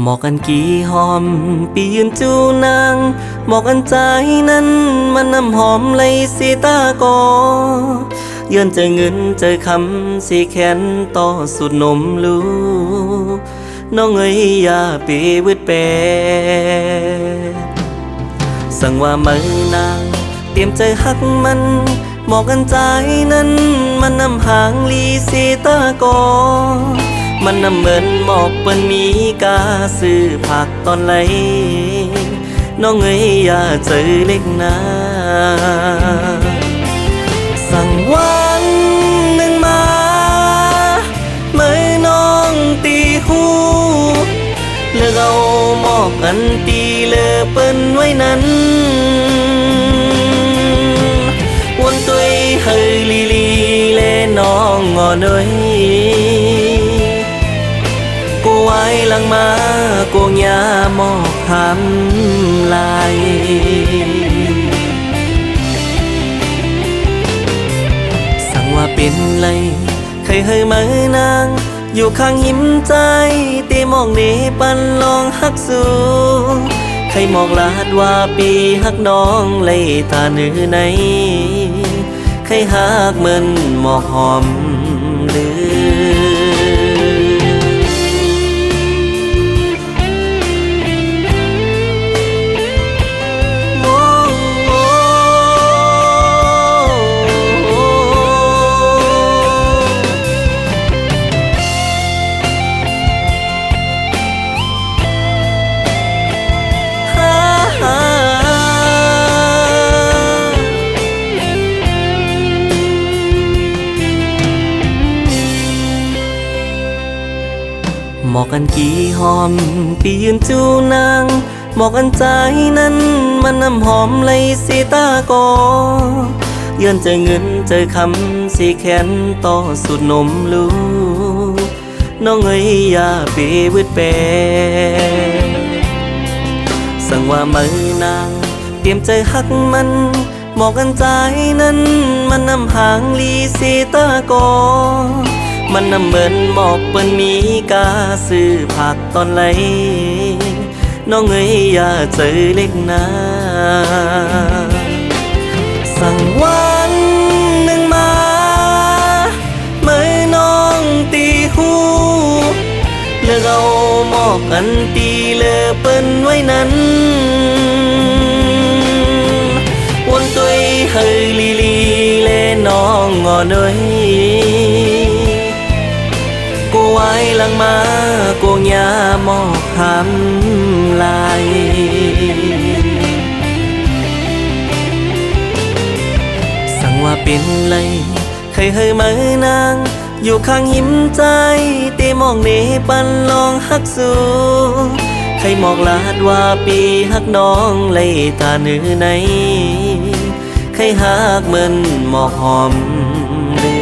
หมอกอันกี่หอมปียืนจูนางหมอกอันใจนั้นมันน้ำหอมเลยสีตากอเยือนเจอเงินเจอคำสีแขนต่อสุดนมลูน้องเอ้ยอย่าไปวืดแปรสั่งว่ามือนางเตรียมใจหักมันหมอกกันใจนั้นมันนำหางลีสีตากอ มันนำเหมือนหมอกเปิ้นมีกาซื้อผักตอนไหลน้องเอ้ยอย่าเจอเล็กนาสั่งวันหนึ่งมาเมื่อน้องตีหูเลือกเอาหมอกอันตีเลอเปิ้นไว้นั้นวนตุยเฮลีลีเลน้องงอเนย หลังมากูยาหมอกหำลายสั่งว่าเป็นไรใครเฮยมานางอยู่ข้างหิมใจตีมองเนปันลองฮักสูใครมองลาดว่าปีฮักน้องเลยตาเนื้อในใครฮักมือนหมอกหอม หมอกกันกี่หอมปียืนจูนางหมอกอันใจนั้นมันน้ำหอมเลยสีตากอเยือนเจอเงินเจอคำสีแขนต่อสุดนมลูน้องเอ้ยอย่าไปวืดแปสั่งว่ามือนางเตรียมใจหักมันหมอกกันใจนั้นมันนำหางลีสีตากอ มันนำเหมือนหมอกเปิ้นมีกาซื้อผักตอนไหล น้องเอ้ยอย่าเจอเล็กนาสั่งวันหนึ่งมาเมื่อน้องตีหูเลือกเอาหมอกอันตีเลอเปิ้นไว้นั้นวนตุยเฮลีลีเลน้องงอเนย ลังมาโกูยาหมอกหำลายสั่งว่าเป็นไรใครเฮยมานางอยู่ข้างหิมใจตีมองเนปันลองฮักสูใครมองลาดว่าปีฮักน้องเลยตาเนื้อในใครฮักเหมือนหมอกหอมเรือ